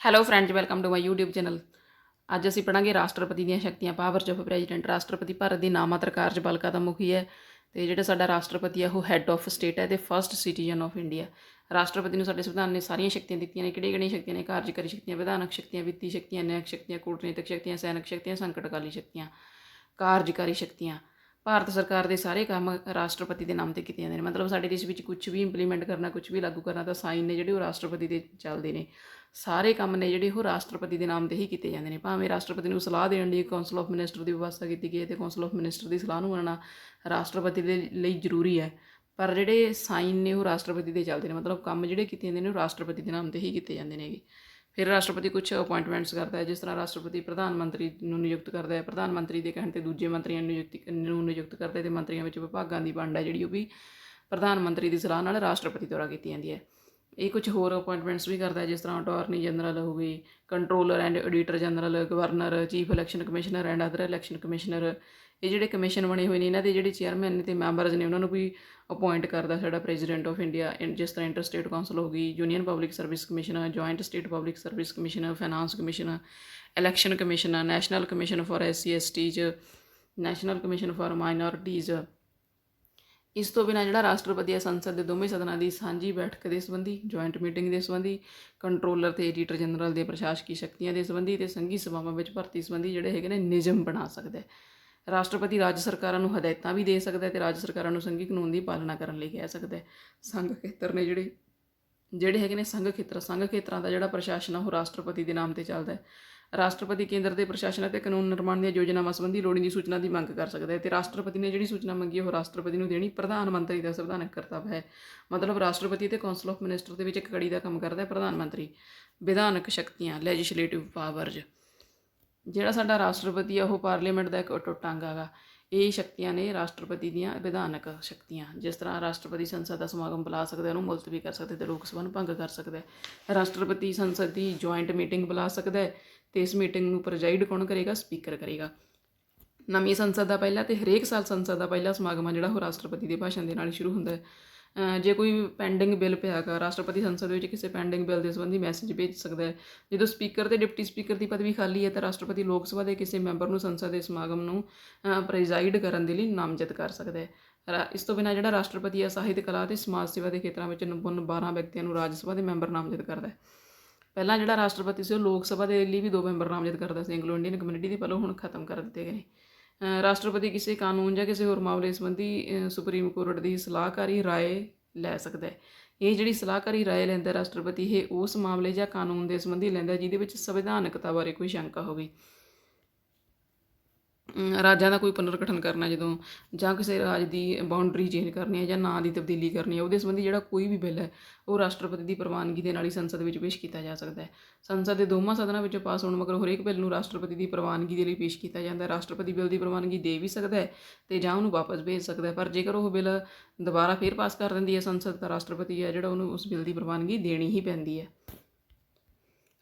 Hello friends welcome to my YouTube channel ਅੱਜ ਅਸੀਂ ਪੜਾਂਗੇ ਰਾਸ਼ਟਰਪਤੀ ਦੀਆਂ ਸ਼ਕਤੀਆਂ ਪਾਵਰਸ ਆਫ ਪ੍ਰੈਜ਼ੀਡੈਂਟ ਰਾਸ਼ਟਰਪਤੀ ਭਾਰਤ ਦੀ ਨਾਮਾਤਰ ਕਾਰਜਪਾਲਿਕਾ ਦਾ ਮੁਖੀ ਹੈ ਤੇ ਜਿਹੜਾ ਸਾਡਾ ਰਾਸ਼ਟਰਪਤੀ ਹੈ ਉਹ ਹੈੱਡ ਆਫ ਸਟੇਟ ਹੈ ਤੇ ਫਰਸਟ ਸਿਟੀਜ਼ਨ ਆਫ ਇੰਡੀਆ ਰਾਸ਼ਟਰਪਤੀ ਨੂੰ ਸਾਡੇ ਸੰਵਿਧਾਨ ਨੇ ਸਾਰੀਆਂ ਸ਼ਕਤੀਆਂ ਦਿੱਤੀਆਂ ਨੇ ਕਿਹੜੀਆਂ ਕਿਹੜੀਆਂ ਸ਼ਕਤੀਆਂ ਨੇ? ਕਾਰਜਕਾਰੀ ਸ਼ਕਤੀਆਂ, ਵਿਧਾਨਕ ਸ਼ਕਤੀਆਂ, ਵਿੱਤੀ ਸ਼ਕਤੀਆਂ ਨਿਆਇਕ ਸ਼ਕਤੀਆਂ, ਕੂਟਨੀਤਿਕ ਸ਼ਕਤੀਆਂ, ਸੈਨਿਕ ਸ਼ਕਤੀਆਂ, ਸੰਕਟਕਾਲੀ ਸ਼ਕਤੀਆਂ। ਕਾਰਜਕਾਰੀ ਸ਼ਕਤੀਆਂ। ਭਾਰਤ ਸਰਕਾਰ ਦੇ ਸਾਰੇ ਕੰਮ ਰਾਸ਼ਟਰਪਤੀ ਦੇ ਨਾਮ ਤੇ ਕੀਤੇ ਜਾਂਦੇ ਨੇ। ਮਤਲਬ ਸਾਡੇ ਦੇਸ਼ ਵਿੱਚ ਕੁਝ ਵੀ ਇੰਪਲੀਮੈਂਟ ਕਰਨਾ ਕੁਝ ਵੀ ਲਾਗੂ ਕਰਨਾ ਤਾਂ ਸਾਈਨ ਨੇ ਜਿਹੜੇ ਉਹ ਰਾਸ਼ਟਰਪਤੀ ਦੇ ਚੱਲਦੇ ਨੇ। ਸਾਰੇ ਕੰਮ ਨੇ ਜਿਹੜੇ ਉਹ ਰਾਸ਼ਟਰਪਤੀ ਦੇ ਨਾਮ ਤੇ ਹੀ ਕੀਤੇ ਜਾਂਦੇ ਨੇ। ਭਾਵੇਂ ਰਾਸ਼ਟਰਪਤੀ ਨੂੰ ਸਲਾਹ ਦੇਣ ਲਈ ਕੌਂਸਲ ਆਫ ਮਿਨਿਸਟਰ ਦੀ ਵਿਵਸਥਾ ਕੀਤੀ ਗਈ ਹੈ ਤੇ ਕੌਂਸਲ ਆਫ ਮਿਨਿਸਟਰ ਦੀ ਸਲਾਹ ਨੂੰ ਮੰਨਣਾ ਰਾਸ਼ਟਰਪਤੀ ਦੇ ਲਈ ਜ਼ਰੂਰੀ ਹੈ। ਪਰ ਜਿਹੜੇ ਸਾਈਨ ਨੇ ਉਹ ਰਾਸ਼ਟਰਪਤੀ ਦੇ ਚੱਲਦੇ ਨੇ। ਮਤਲਬ ਕੰਮ ਜਿਹੜੇ ਕੀਤੇ ਜਾਂਦੇ ਨੇ ਉਹ ਰਾਸ਼ਟਰਪਤੀ ਦੇ ਨਾਮ ਤੇ ਹੀ ਕੀਤੇ ਜਾਂਦੇ ਨੇਗੇ ਫਿਰ ਰਾਸ਼ਟਰਪਤੀ ਕੁਝ ਅਪਾਇੰਟਮੈਂਟਸ ਕਰਦਾ ਹੈ, ਜਿਸ ਤਰ੍ਹਾਂ ਰਾਸ਼ਟਰਪਤੀ ਪ੍ਰਧਾਨ ਮੰਤਰੀ ਨੂੰ ਨਿਯੁਕਤ ਕਰਦਾ ਹੈ, ਪ੍ਰਧਾਨ ਮੰਤਰੀ ਦੇ ਕਹਿਣ ਤੇ ਦੂਜੇ ਮੰਤਰੀਆਂ ਨੂੰ ਨਿਯੁਕਤ ਨੂੰ ਨਿਯੁਕਤ ਕਰਦਾ ਹੈ ਤੇ ਮੰਤਰੀਆਂ ਵਿੱਚ ਵਿਭਾਗਾਂ ਦੀ ਵੰਡ ਹੈ, ਜਿਹੜੀ ਉਹ ਵੀ ਪ੍ਰਧਾਨ ਮੰਤਰੀ ਦੀ ਸਲਾਹ ਨਾਲ ਰਾਸ਼ਟਰਪਤੀ ਦੁਆਰਾ ਕੀਤੀ ਜਾਂਦੀ ਹੈ। ਇਹ ਕੁਝ ਹੋਰ ਅਪਾਇੰਟਮੈਂਟਸ ਵੀ ਕਰਦਾ ਜਿਸ ਤਰ੍ਹਾਂ ਅਟਾਰਨੀ ਜਨਰਲ ਹੋ ਗਈ controller and editor general governor chief election commissioner and other election commissioner ਇਹ ਜਿਹੜੇ ਕਮਿਸ਼ਨ ਬਣੇ ਹੋਏ ਨੇ, ਇਹਨਾਂ ਦੇ ਜਿਹੜੇ ਚੇਅਰਮੈਨ ਨੇ ਤੇ ਮੈਂਬਰਸ ਨੇ, ਉਹਨਾਂ ਨੂੰ ਵੀ ਅਪਾਇੰਟ ਕਰਦਾ ਸਾਡਾ ਪ੍ਰੈਜ਼ੀਡੈਂਟ ਆਫ ਇੰਡੀਆ ਜਿਸ ਤਰ੍ਹਾਂ ਇੰਟਰ ਸਟੇਟ ਕਾਉਂਸਲ ਹੋ ਗਈ union public service commission joint state public service commission finance commission election commission national commission for SC STs national commission for minorities ਇਸ ਤੋਂ ਬਿਨਾਂ ਜਿਹੜਾ ਰਾਸ਼ਟਰਪਤੀ ਹੈ, ਸੰਸਦ ਦੇ ਦੋਵੇਂ ਸਦਨਾਂ ਦੀ ਸਾਂਝੀ ਬੈਠਕ ਦੇ ਸੰਬੰਧੀ ਜੁਆਇੰਟ ਮੀਟਿੰਗ ਦੇ ਸੰਬੰਧੀ ਕੰਟਰੋਲਰ ਤੇ ਐਡੀਟਰ ਜਨਰਲ ਦੇ ਪ੍ਰਸ਼ਾਸਕੀ ਸ਼ਕਤੀਆਂ ਦੇ ਸੰਬੰਧੀ ਤੇ ਸੰਘੀ ਸਭਾਵਾਂ ਵਿੱਚ ਭਰਤੀ ਸੰਬੰਧੀ ਜਿਹੜੇ ਹੈਗੇ ਨੇ, ਨਿਯਮ ਬਣਾ ਸਕਦਾ ਹੈ। ਰਾਸ਼ਟਰਪਤੀ ਰਾਜ ਸਰਕਾਰਾਂ ਨੂੰ ਹਦਾਇਤਾਂ ਵੀ ਦੇ ਸਕਦਾ ਹੈ ਤੇ ਰਾਜ ਸਰਕਾਰਾਂ ਨੂੰ ਸੰਘੀ ਕਾਨੂੰਨ ਦੀ ਪਾਲਣਾ ਕਰਨ ਲਈ ਕਹਿ ਸਕਦਾ ਹੈ। ਸੰਘ ਖੇਤਰ ਨੇ ਜਿਹੜੇ ਜਿਹੜੇ ਹੈਗੇ ਨੇ ਸੰਘ ਖੇਤਰ, ਸੰਘ ਖੇਤਰਾਂ ਦਾ ਜਿਹੜਾ ਪ੍ਰਸ਼ਾਸਨ ਆ, ਉਹ ਰਾਸ਼ਟਰਪਤੀ ਦੇ ਨਾਮ ਤੇ ਚੱਲਦਾ ਹੈ। ਰਾਸ਼ਟਰਪਤੀ ਕੇਂਦਰ ਦੇ ਪ੍ਰਸ਼ਾਸਨ ਅਤੇ ਕਾਨੂੰਨ ਨਿਰਮਾਣ ਦੀਆਂ ਯੋਜਨਾਵਾਂ ਸੰਬੰਧੀ ਲੋੜੀਂਦੀ ਸੂਚਨਾ ਦੀ ਮੰਗ ਕਰ ਸਕਦਾ ਹੈ ਤੇ ਰਾਸ਼ਟਰਪਤੀ ਨੇ ਜਿਹੜੀ ਸੂਚਨਾ ਮੰਗੀ, ਉਹ ਰਾਸ਼ਟਰਪਤੀ ਨੂੰ ਦੇਣੀ ਪ੍ਰਧਾਨ ਮੰਤਰੀ ਦਾ ਸੰਵਿਧਾਨਕ ਕਰਤੱਵ ਹੈ। ਮਤਲਬ ਰਾਸ਼ਟਰਪਤੀ ਤੇ ਕੌਂਸਲ ਆਫ ਮਿਨਿਸਟਰ ਦੇ ਵਿੱਚ ਇੱਕ ਕੜੀ ਦਾ ਕੰਮ ਕਰਦਾ ਹੈ ਪ੍ਰਧਾਨ ਮੰਤਰੀ। ਵਿਧਾਨਕ ਸ਼ਕਤੀਆਂ ਲੈਜਿਸਲੇਟਿਵ ਪਾਵਰਜ਼ ਜਿਹੜਾ ਸਾਡਾ ਰਾਸ਼ਟਰਪਤੀ ਆ, ਉਹ ਪਾਰਲੀਮੈਂਟ ਦਾ ਇੱਕ ਅਟੁੱਟ ਅੰਗ ਹੈਗਾ। ਇਹ ਸ਼ਕਤੀਆਂ ਨੇ ਰਾਸ਼ਟਰਪਤੀ ਦੀਆਂ ਵਿਧਾਨਕ ਸ਼ਕਤੀਆਂ। ਜਿਸ ਤਰ੍ਹਾਂ ਰਾਸ਼ਟਰਪਤੀ ਸੰਸਦ ਦਾ ਸਮਾਗਮ ਬੁਲਾ ਸਕਦਾ, ਉਹਨੂੰ ਮੁਲਤਵੀ ਕਰ ਸਕਦਾ ਹੈ ਤੇ ਲੋਕ ਸਭਾ ਨੂੰ ਭੰਗ ਕਰ ਸਕਦਾ ਰਾਸ਼ਟਰਪਤੀ ਸੰਸਦ ਦੀ ਜੁਆਇੰਟ ਮੀਟਿੰਗ ਬੁਲਾ ਸਕਦਾ ਤੇ ਇਸ ਮੀਟਿੰਗ ਨੂੰ ਪ੍ਰੈਜ਼ਾਈਡ ਕੌਣ ਕਰੇਗਾ? ਸਪੀਕਰ ਕਰੇਗਾ। ਨਵੀਂ ਸੰਸਦ ਦਾ ਪਹਿਲਾ ਤੇ ਹਰੇਕ ਸਾਲ ਸੰਸਦ ਦਾ ਪਹਿਲਾ ਸਮਾਗਮ ਆ ਜਿਹੜਾ ਉਹ ਰਾਸ਼ਟਰਪਤੀ ਦੇ ਭਾਸ਼ਣ ਦੇ ਨਾਲ ਸ਼ੁਰੂ ਹੁੰਦਾ ਹੈ। ਜੇ ਕੋਈ ਪੈਂਡਿੰਗ ਬਿੱਲ ਪਿਆ ਹੈਗਾ, ਰਾਸ਼ਟਰਪਤੀ ਸੰਸਦ ਵਿੱਚ ਕਿਸੇ ਪੈਂਡਿੰਗ ਬਿੱਲ ਦੇ ਸੰਬੰਧੀ ਮੈਸੇਜ ਭੇਜ ਸਕਦਾ ਹੈ। ਜਦੋਂ ਸਪੀਕਰ ਤੇ ਡਿਪਟੀ ਸਪੀਕਰ ਦੀ ਪਦਵੀ ਖਾਲੀ ਹੈ ਤਾਂ ਰਾਸ਼ਟਰਪਤੀ ਲੋਕ ਸਭਾ ਦੇ ਕਿਸੇ ਮੈਂਬਰ ਨੂੰ ਸੰਸਦ ਦੇ ਸਮਾਗਮ ਨੂੰ ਪ੍ਰੈਜ਼ਾਈਡ ਕਰਨ ਦੇ ਲਈ ਨਾਮਜ਼ਦ ਕਰ ਸਕਦਾ ਹੈ। ਰਾ- ਇਸ ਤੋਂ ਬਿਨਾਂ ਜਿਹੜਾ ਰਾਸ਼ਟਰਪਤੀ ਹੈ, ਸਾਹਿਤ, ਕਲਾ ਤੇ ਸਮਾਜ ਸੇਵਾ ਦੇ ਖੇਤਰਾਂ ਵਿੱਚ ਨਿਪੁੰਨ 12 ਵਿਅਕਤੀਆਂ ਨੂੰ ਰਾਜ ਸਭਾ ਦੇ ਮੈਂਬਰ ਨਾਮਜ਼ਦ ਕਰਦਾ ਹੈ। ਪਹਿਲਾਂ ਜਿਹੜਾ ਰਾਸ਼ਟਰਪਤੀ ਸੀ ਉਹ ਲੋਕ ਸਭਾ ਦੇ ਲਈ ਵੀ ਦੋ ਮੈਂਬਰ ਨਾਮਜ਼ਦ ਕਰਦਾ ਸੀ ਐਂਗਲੋ ਇੰਡੀਅਨ ਕਮਿਊਨਿਟੀ ਦੇ, ਪਰ ਹੁਣ ਖਤਮ ਕਰ ਦਿੱਤੇ ਗਏ ਰਾਸ਼ਟਰਪਤੀ ਕਿਸੇ ਕਾਨੂੰਨ ਜਾਂ ਕਿਸੇ ਹੋਰ ਮਾਮਲੇ ਸੰਬੰਧੀ ਸੁਪਰੀਮ ਕੋਰਟ ਦੀ ਸਲਾਹਕਾਰੀ ਰਾਏ ਲੈ ਸਕਦਾ ਹੈ। ਇਹ ਜਿਹੜੀ ਸਲਾਹਕਾਰੀ ਰਾਏ ਲੈਂਦਾ ਰਾਸ਼ਟਰਪਤੀ, ਇਹ ਉਸ ਮਾਮਲੇ ਜਾਂ ਕਾਨੂੰਨ ਦੇ ਸੰਬੰਧੀ ਲੈਂਦਾ ਜਿਹਦੇ ਵਿੱਚ ਸੰਵਿਧਾਨਕਤਾ ਬਾਰੇ ਕੋਈ ਸ਼ੰਕਾ ਹੋਵੇ। ਰਾਜਾਂ ਦਾ ਕੋਈ ਪੁਨਰਗਠਨ ਕਰਨਾ ਜਦੋਂ, ਜਾਂ ਕਿਸੇ ਰਾਜ ਦੀ ਬਾਉਂਡਰੀ ਚੇਂਜ ਕਰਨੀ ਹੈ ਜਾਂ ਨਾਂ ਦੀ ਤਬਦੀਲੀ ਕਰਨੀ ਹੈ, ਉਹਦੇ ਸੰਬੰਧੀ ਜਿਹੜਾ ਕੋਈ ਵੀ ਬਿੱਲ ਹੈ, ਉਹ ਰਾਸ਼ਟਰਪਤੀ ਦੀ ਪ੍ਰਵਾਨਗੀ ਦੇ ਨਾਲ ਹੀ ਸੰਸਦ ਵਿੱਚ ਪੇਸ਼ ਕੀਤਾ ਜਾ ਸਕਦਾ ਹੈ। ਸੰਸਦ ਦੇ ਦੋਵਾਂ ਸਦਨਾਂ ਵਿੱਚ ਪਾਸ ਹੋਣ ਮਗਰੋਂ ਹਰੇਕ ਬਿੱਲ ਨੂੰ ਰਾਸ਼ਟਰਪਤੀ ਦੀ ਪ੍ਰਵਾਨਗੀ ਦੇ ਲਈ ਪੇਸ਼ ਕੀਤਾ ਜਾਂਦਾ ਹੈ। ਰਾਸ਼ਟਰਪਤੀ ਬਿੱਲ ਦੀ ਪ੍ਰਵਾਨਗੀ ਦੇ ਵੀ ਸਕਦਾ ਹੈ ਤੇ ਜਾਂ ਉਹਨੂੰ ਵਾਪਸ ਭੇਜ ਸਕਦਾ ਹੈ, ਪਰ ਜੇਕਰ ਉਹ ਬਿੱਲ ਦੁਬਾਰਾ ਫੇਰ ਪਾਸ ਕਰ ਦਿੰਦੀ ਹੈ ਸੰਸਦ, ਤਾਂ ਰਾਸ਼ਟਰਪਤੀ ਹੈ ਜਿਹੜਾ ਉਹਨੂੰ ਉਸ ਬਿੱਲ ਦੀ ਪ੍ਰਵਾਨਗੀ ਦੇਣੀ ਹੀ ਪੈਂਦੀ ਹੈ।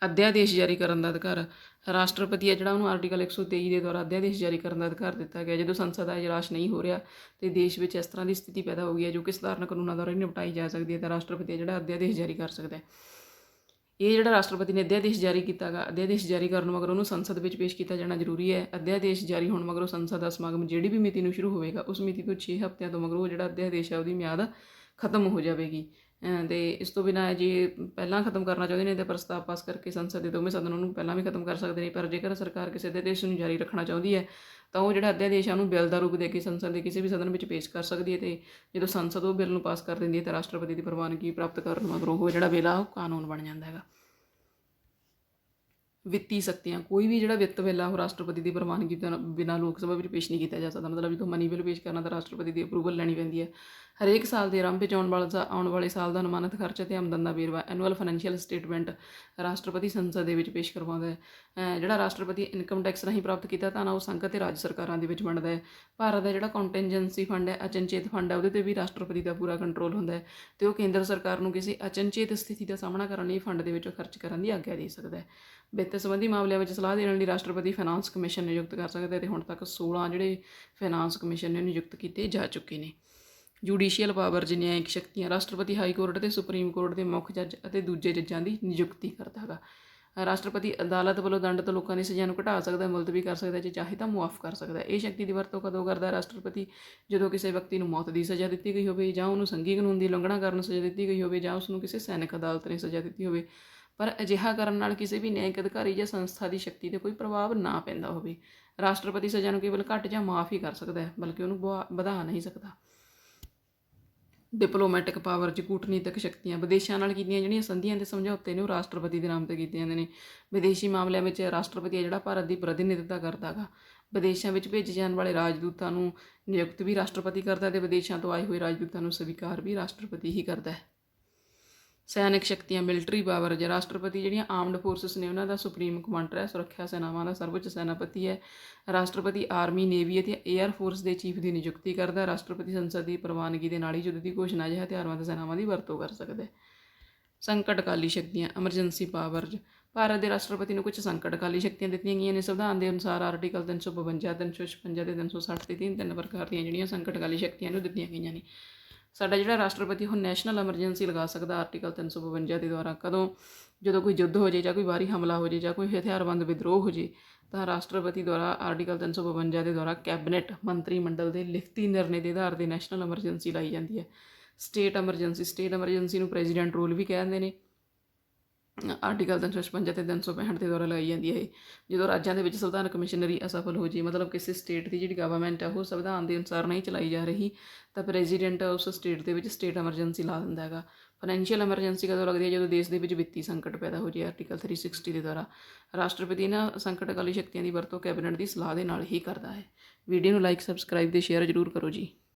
ਅਧਿਆਦੇਸ਼ ਜਾਰੀ ਕਰਨ ਦਾ ਅਧਿਕਾਰ। ਰਾਸ਼ਟਰਪਤੀ ਹੈ ਜਿਹੜਾ ਉਹਨੂੰ ਆਰਟੀਕਲ 123 ਦੇ ਦੁਆਰਾ ਅਧਿਆਦੇਸ਼ ਜਾਰੀ ਕਰਨ ਦਾ ਅਧਿਕਾਰ ਦਿੱਤਾ ਗਿਆ। ਜਦੋਂ ਸੰਸਦ ਦਾ ਇਜਲਾਸ ਨਹੀਂ ਹੋ ਰਿਹਾ ਤੇ ਦੇਸ਼ ਵਿੱਚ ਇਸ ਤਰ੍ਹਾਂ ਦੀ ਸਥਿਤੀ ਪੈਦਾ ਹੋ ਗਈ ਹੈ ਜੋ ਕਿ ਸਧਾਰਨ ਕਾਨੂੰਨਾਂ ਦੁਆਰਾ ਹੀ ਨਿਪਟਾਈ ਜਾ ਸਕਦੀ ਹੈ, ਤਾਂ ਰਾਸ਼ਟਰਪਤੀ ਹੈ ਜਿਹੜਾ ਅਧਿਆਦੇਸ਼ ਜਾਰੀ ਕਰ ਸਕਦਾ ਹੈ। ਇਹ ਜਿਹੜਾ ਰਾਸ਼ਟਰਪਤੀ ਨੇ ਅਧਿਆਦੇਸ਼ ਜਾਰੀ ਕੀਤਾਗਾ ਅਧਿਆਦੇਸ਼ ਜਾਰੀ ਕਰਨ ਮਗਰੋਂ ਉਹਨੂੰ ਸੰਸਦ ਵਿੱਚ ਪੇਸ਼ ਕੀਤਾ ਜਾਣਾ ਜ਼ਰੂਰੀ ਹੈ। ਅਧਿਆਦੇਸ਼ ਜਾਰੀ ਹੋਣ ਮਗਰੋਂ ਸੰਸਦ ਦਾ ਸਮਾਗਮ ਜਿਹੜੀ ਵੀ ਮਿਤੀ ਨੂੰ ਸ਼ੁਰੂ ਹੋਵੇਗਾ, ਉਸ ਮਿਤੀ ਤੋਂ 6 ਹਫ਼ਤਿਆਂ ਤੋਂ ਮਗਰੋਂ ਉਹ ਜਿਹੜਾ ਅਧਿਆਦੇਸ਼ ਹੈ ਉਹਦੀ ਮਿਆਦ ਖਤਮ ਹੋ ਜਾਵੇਗੀ। ਤੇ ਇਸ ਤੋਂ ਬਿਨਾਂ ਜੇ ਪਹਿਲਾਂ ਖਤਮ ਕਰਨਾ ਚਾਹੁੰਦੇ ਨੇ ਤਾਂ ਪ੍ਰਸਤਾਵ ਪਾਸ ਕਰਕੇ ਸੰਸਦ ਦੇ ਦੋਵੇਂ ਸਦਨ ਉਹਨੂੰ ਪਹਿਲਾਂ ਵੀ ਖਤਮ ਕਰ ਸਕਦੇ ਨੇ, ਪਰ ਜੇਕਰ ਸਰਕਾਰ ਕਿਸੇ ਅਧਿਆਦੇਸ਼ ਨੂੰ ਜਾਰੀ ਰੱਖਣਾ ਚਾਹੁੰਦੀ ਹੈ, ਤਾਂ ਉਹ ਜਿਹੜਾ ਅਧਿਆਦੇਸ਼ ਹੈ ਉਹਨੂੰ ਬਿੱਲ ਦਾ ਰੂਪ ਦੇ ਕੇ ਸੰਸਦ ਦੇ ਕਿਸੇ ਵੀ ਸਦਨ ਵਿੱਚ ਪੇਸ਼ ਕਰ ਸਕਦੀ ਹੈ ਤੇ ਜਦੋਂ ਸੰਸਦ ਉਹ ਬਿੱਲ ਨੂੰ ਪਾਸ ਕਰ ਦਿੰਦੀ ਹੈ ਤਾਂ ਰਾਸ਼ਟਰਪਤੀ ਦੀ ਪ੍ਰਵਾਨਗੀ ਪ੍ਰਾਪਤ ਕਰਨ ਮਗਰੋਂ ਉਹ ਜਿਹੜਾ ਬਿੱਲ ਆ ਉਹ ਕਾਨੂੰਨ ਬਣ ਜਾਂਦਾ ਹੈਗਾ। ਵਿੱਤੀ ਸ਼ਕਤੀਆਂ ਕੋਈ ਵੀ ਜਿਹੜਾ ਵਿੱਤ ਬਿੱਲ ਆ ਉਹ ਰਾਸ਼ਟਰਪਤੀ ਦੀ ਪ੍ਰਵਾਨਗੀ ਤੋਂ ਬਿਨਾਂ ਲੋਕ ਸਭਾ ਵਿੱਚ ਪੇਸ਼ ਨਹੀਂ ਕੀਤਾ ਜਾ ਸਕਦਾ। ਮਤਲਬ ਜਦੋਂ ਮਨੀ ਬਿੱਲ ਪੇਸ਼ ਕਰਨਾ ਤਾਂ ਰਾਸ਼ਟਰਪਤੀ ਦੀ ਅਪਰੂਵਲ ਲੈਣੀ ਪੈਂਦੀ ਹੈ। ਹਰੇਕ ਸਾਲ ਦੇ ਆਰੰਭ ਵਿੱਚ ਆਉਣ ਵਾਲਾ ਆਉਣ ਵਾਲੇ ਸਾਲ ਦਾ ਅਨੁਮਾਨਿਤ ਖਰਚ ਅਤੇ ਆਮਦਨ ਦਾ ਵੇਰਵਾ ਐਨੂਅਲ ਫਾਈਨੈਂਸ਼ੀਅਲ ਸਟੇਟਮੈਂਟ ਰਾਸ਼ਟਰਪਤੀ ਸੰਸਦ ਦੇ ਵਿੱਚ ਪੇਸ਼ ਕਰਵਾਉਂਦਾ ਹੈ। ਜਿਹੜਾ ਰਾਸ਼ਟਰਪਤੀ ਇਨਕਮ ਟੈਕਸ ਰਾਹੀਂ ਪ੍ਰਾਪਤ ਕੀਤਾ ਤਾਂ ਨਾ ਉਹ ਸੰਘ ਅਤੇ ਰਾਜ ਸਰਕਾਰਾਂ ਦੇ ਵਿੱਚ ਵੰਡਦਾ ਹੈ। ਭਾਰਤ ਦਾ ਜਿਹੜਾ ਕੰਟੀਨਜੈਂਸੀ ਫੰਡ ਹੈ, ਅਚਨਚੇਤ ਫੰਡ ਹੈ, ਉਹਦੇ ਤੇ ਵੀ ਰਾਸ਼ਟਰਪਤੀ ਦਾ ਪੂਰਾ ਕੰਟਰੋਲ ਹੁੰਦਾ ਹੈ ਤੇ ਉਹ ਕੇਂਦਰ ਸਰਕਾਰ ਨੂੰ ਕਿਸੇ ਅਚਨਚੇਤ ਸਥਿਤੀ ਦਾ ਸਾਹਮਣਾ ਕਰਨ ਲਈ ਫੰਡ ਦੇ ਵਿੱਚੋਂ ਖਰਚ ਕਰਨ ਦੀ ਆਗਿਆ ਦੇ ਸਕਦਾ ਹੈ। ਵਿੱਤ ਸੰਬੰਧੀ ਮਾਮਲਿਆਂ ਵਿੱਚ ਸਲਾਹ ਦੇਣ ਲਈ ਰਾਸ਼ਟਰਪਤੀ ਫਾਈਨਾਂਸ ਕਮਿਸ਼ਨ ਨਿਯੁਕਤ ਕਰ ਸਕਦਾ ਹੈ ਤੇ ਹੁਣ ਤੱਕ 16 ਜਿਹੜੇ ਫਾਈਨਾਂਸ ਕਮਿਸ਼ਨ ਨੇ ਨਿਯੁਕਤ ਕੀਤੇ ਜਾ ਚੁੱਕੇ ਨੇ। ਜੁਡੀਸ਼ੀਅਲ ਪਾਵਰ ਨਿਆਇਕ ਸ਼ਕਤੀਆਂ ਰਾਸ਼ਟਰਪਤੀ ਹਾਈ ਕੋਰਟ ਅਤੇ ਸੁਪਰੀਮ ਕੋਰਟ ਦੇ ਮੁੱਖ ਜੱਜ ਅਤੇ ਦੂਜੇ ਜੱਜਾਂ ਦੀ ਨਿਯੁਕਤੀ ਕਰਦਾ ਹੈਗਾ। ਰਾਸ਼ਟਰਪਤੀ ਅਦਾਲਤ ਵੱਲੋਂ ਦੰਡ ਤੋਂ ਲੋਕਾਂ ਦੀ ਸਜ਼ਾ ਨੂੰ ਘਟਾ ਸਕਦਾ ਮੁਲਤਵੀ ਕਰ ਸਕਦਾ ਜੇ ਚਾਹੇ ਤਾਂ ਮੁਆਫ ਕਰ ਸਕਦਾ ਇਹ ਸ਼ਕਤੀ ਦੀ ਵਰਤੋਂ ਕਦੋਂ ਕਰਦਾ ਰਾਸ਼ਟਰਪਤੀ ਜਦੋਂ ਕਿਸੇ ਵਿਅਕਤੀ ਨੂੰ ਮੌਤ ਦੀ ਸਜ਼ਾ ਦਿੱਤੀ ਗਈ ਹੋਵੇ ਜਾਂ ਉਹਨੂੰ ਸੰਘੀ ਕਾਨੂੰਨ ਦੀ ਉਲੰਘਣਾ ਕਰਨ ਸਜ਼ਾ ਦਿੱਤੀ ਗਈ ਹੋਵੇ ਜਾਂ ਉਸ ਨੂੰ ਕਿਸੇ ਸੈਨਿਕ ਅਦਾਲਤ ਨੇ ਸਜ਼ਾ ਦਿੱਤੀ ਹੋਵੇ, ਪਰ ਅਜਿਹਾ ਕਰਨ ਨਾਲ ਕਿਸੇ ਵੀ ਨਿਆਂਇਕ ਅਧਿਕਾਰੀ ਜਾਂ ਸੰਸਥਾ ਦੀ ਸ਼ਕਤੀ ਤੇ ਕੋਈ ਪ੍ਰਭਾਵ ਨਾ ਪੈਂਦਾ ਹੋਵੇ। ਰਾਸ਼ਟਰਪਤੀ ਸਜ਼ਾ ਨੂੰ ਕੇਵਲ ਘੱਟ ਜਾਂ ਮਾਫ ਹੀ ਕਰ ਸਕਦਾ ਹੈ, ਬਲਕਿ ਉਹਨੂੰ ਵਧਾ- ਵਧਾ ਨਹੀਂ ਸਕਦਾ। ਡਿਪਲੋਮੈਟਿਕ ਪਾਵਰ ਚ ਕੂਟਨੀਤਿਕ ਸ਼ਕਤੀਆਂ, ਵਿਦੇਸ਼ਾਂ ਨਾਲ ਕੀਤੀਆਂ ਜਿਹੜੀਆਂ ਸੰਧੀਆਂ ਤੇ ਸਮਝੌਤੇ ਨੇ, ਉਹ ਰਾਸ਼ਟਰਪਤੀ ਦੇ ਨਾਮ ਤੇ ਕੀਤੇ ਜਾਂਦੇ ਨੇ। ਵਿਦੇਸ਼ੀ ਮਾਮਲਿਆਂ ਵਿੱਚ ਰਾਸ਼ਟਰਪਤੀ ਹੈ ਜਿਹੜਾ ਭਾਰਤ ਦੀ ਪ੍ਰਤੀਨਿਧਤਾ ਕਰਦਾ ਗਾ। ਵਿਦੇਸ਼ਾਂ ਵਿੱਚ ਭੇਜੇ ਜਾਣ ਵਾਲੇ ਰਾਜਦੂਤਾਂ ਨੂੰ ਨਿਯੁਕਤ ਵੀ ਰਾਸ਼ਟਰਪਤੀ ਕਰਦਾ ਤੇ ਵਿਦੇਸ਼ਾਂ ਤੋਂ ਆਏ ਹੋਏ ਰਾਜਦੂਤਾਂ ਨੂੰ ਸਵੀਕਾਰ ਵੀ ਰਾਸ਼ਟਰਪਤੀ ਹੀ ਕਰਦਾ ਹੈ। ਸੈਨਿਕ ਸ਼ਕਤੀਆਂ ਮਿਲਟਰੀ ਪਾਵਰ ਜਾਂ ਰਾਸ਼ਟਰਪਤੀ ਜਿਹੜੀਆਂ ਆਰਮਡ ਫੋਰਸਸ ਨੇ ਉਹਨਾਂ ਦਾ ਸੁਪਰੀਮ ਕਮਾਂਡਰ ਹੈ, ਸੁਰੱਖਿਆ ਸੈਨਾਵਾਂ ਦਾ ਸਰਵਉੱਚ ਸੈਨਾਪਤੀ ਹੈ। ਰਾਸ਼ਟਰਪਤੀ ਆਰਮੀ ਨੇਵੀ ਅਤੇ 에ਅਰ ਫੋਰਸ ਦੇ ਚੀਫ ਦੀ ਨਿਯੁਕਤੀ ਕਰਦਾ ਰਾਸ਼ਟਰਪਤੀ ਸੰਸਦ ਦੀ ਪ੍ਰਵਾਨਗੀ ਦੇ ਨਾਲ ਹੀ ਯੁੱਧ ਦੀ ਘੋਸ਼ਣਾ ਜਿਹੇ ਜਿਹਾ ਹਥਿਆਰਬੰਦ ਸੈਨਾਵਾਂ ਦੀ ਵਰਤੋਂ ਕਰ ਸਕਦਾ ਹੈ। ਸੰਕਟਕਾਲੀ ਸ਼ਕਤੀਆਂ ਐਮਰਜੈਂਸੀ ਪਾਵਰਜ਼ ਭਾਰਤ ਦੇ ਰਾਸ਼ਟਰਪਤੀ ਨੂੰ ਕੁਝ ਸੰਕਟਕਾਲੀ ਸ਼ਕਤੀਆਂ ਦਿੱਤੀਆਂ ਗਈਆਂ ਨੇ। ਸੰਵਿਧਾਨ ਦੇ ਅਨੁਸਾਰ ਆਰਟੀਕਲ 352 356 ਤੇ 360 ਤੇ ਤਿੰਨ ਤਿੰਨ ਪ੍ਰਕਾਰ ਦੀਆਂ ਜਿਹੜੀਆਂ ਸੰਕਟਕਾਲੀ ਸ਼ਕਤੀਆਂ ਨੂੰ ਦਿੱਤੀਆਂ ਗਈਆਂ ਨੇ। ਸਾਡਾ ਜਿਹੜਾ ਰਾਸ਼ਟਰਪਤੀ ਉਹ ਨੈਸ਼ਨਲ ਐਮਰਜੈਂਸੀ ਲਗਾ ਸਕਦਾ ਆਰਟੀਕਲ 352 ਦੇ ਦੁਆਰਾ। ਕਦੋਂ ਜਦੋਂ ਕੋਈ ਯੁੱਧ ਹੋ ਜੇ ਜਾਂ ਕੋਈ ਬਾਹਰੀ ਹਮਲਾ ਹੋ ਜੇ ਜਾਂ ਕੋਈ ਹਥਿਆਰਬੰਦ ਵਿਦਰੋਹ ਹੋ ਜੇ, ਤਾਂ ਰਾਸ਼ਟਰਪਤੀ ਦੁਆਰਾ ਆਰਟੀਕਲ 352 ਦੇ ਦੁਆਰਾ ਕੈਬਨਿਟ ਮੰਤਰੀ ਮੰਡਲ ਦੇ ਲਿਖਤੀ ਨਿਰਣੇ ਦੇ ਆਧਾਰ ਤੇ ਨੈਸ਼ਨਲ ਐਮਰਜੈਂਸੀ ਲਾਈ ਜਾਂਦੀ ਹੈ। ਸਟੇਟ ਐਮਰਜੈਂਸੀ ਸਟੇਟ ਐਮਰਜੈਂਸੀ ਨੂੰ ਪ੍ਰੈਜ਼ੀਡੈਂਟ ਰੂਲ ਵੀ ਕਹਿੰਦੇ ਨੇ। ਆਰਟੀਕਲ 356 ਤੇ 365 ਦੇ ਦੁਆਰਾ ਲਾਈ ਜਾਂਦੀ ਹੈ ਜਦੋਂ ਰਾਜਾਂ ਦੇ ਵਿੱਚ ਸੰਵਿਧਾਨ ਕਮਿਸ਼ਨਰੀ ਅਸਫਲ ਹੋ ਜੇ, ਮਤਲਬ ਕਿਸੇ ਸਟੇਟ ਦੀ ਜਿਹੜੀ ਗਵਰਨਮੈਂਟ ਹੈ ਉਹ ਸੰਵਿਧਾਨ ਦੇ ਅਨੁਸਾਰ ਨਹੀਂ ਚਲਾਈ ਜਾ ਰਹੀ, ਤਾਂ ਪ੍ਰੈਜ਼ੀਡੈਂਟ ਉਸ ਸਟੇਟ ਦੇ ਵਿੱਚ ਸਟੇਟ ਐਮਰਜੈਂਸੀ ਲਾ ਦਿੰਦਾ ਹੈਗਾ। ਫਾਈਨੈਂਸ਼ੀਅਲ ਐਮਰਜੈਂਸੀ ਕਦੋਂ ਲੱਗਦੀ ਹੈ? ਜਦੋਂ ਦੇਸ਼ ਦੇ ਵਿੱਚ ਵਿੱਤੀ ਸੰਕਟ ਪੈਦਾ ਹੋ ਜੇ ਆਰਟੀਕਲ 360 ਦੇ ਦੁਆਰਾ। ਰਾਸ਼ਟਰਪਤੀ ਇਹਨਾਂ ਸੰਕਟਕਾਲੀ ਸ਼ਕਤੀਆਂ ਦੀ ਵਰਤੋਂ ਕੈਬਨਿਟ ਦੀ ਸਲਾਹ ਦੇ ਨਾਲ ਹੀ ਕਰਦਾ ਹੈ। ਵੀਡੀਓ ਨੂੰ ਲਾਈਕ ਸਬਸਕ੍ਰਾਈਬ ਤੇ ਸ਼ੇਅਰ ਜ਼ਰੂਰ ਕਰੋ ਜੀ।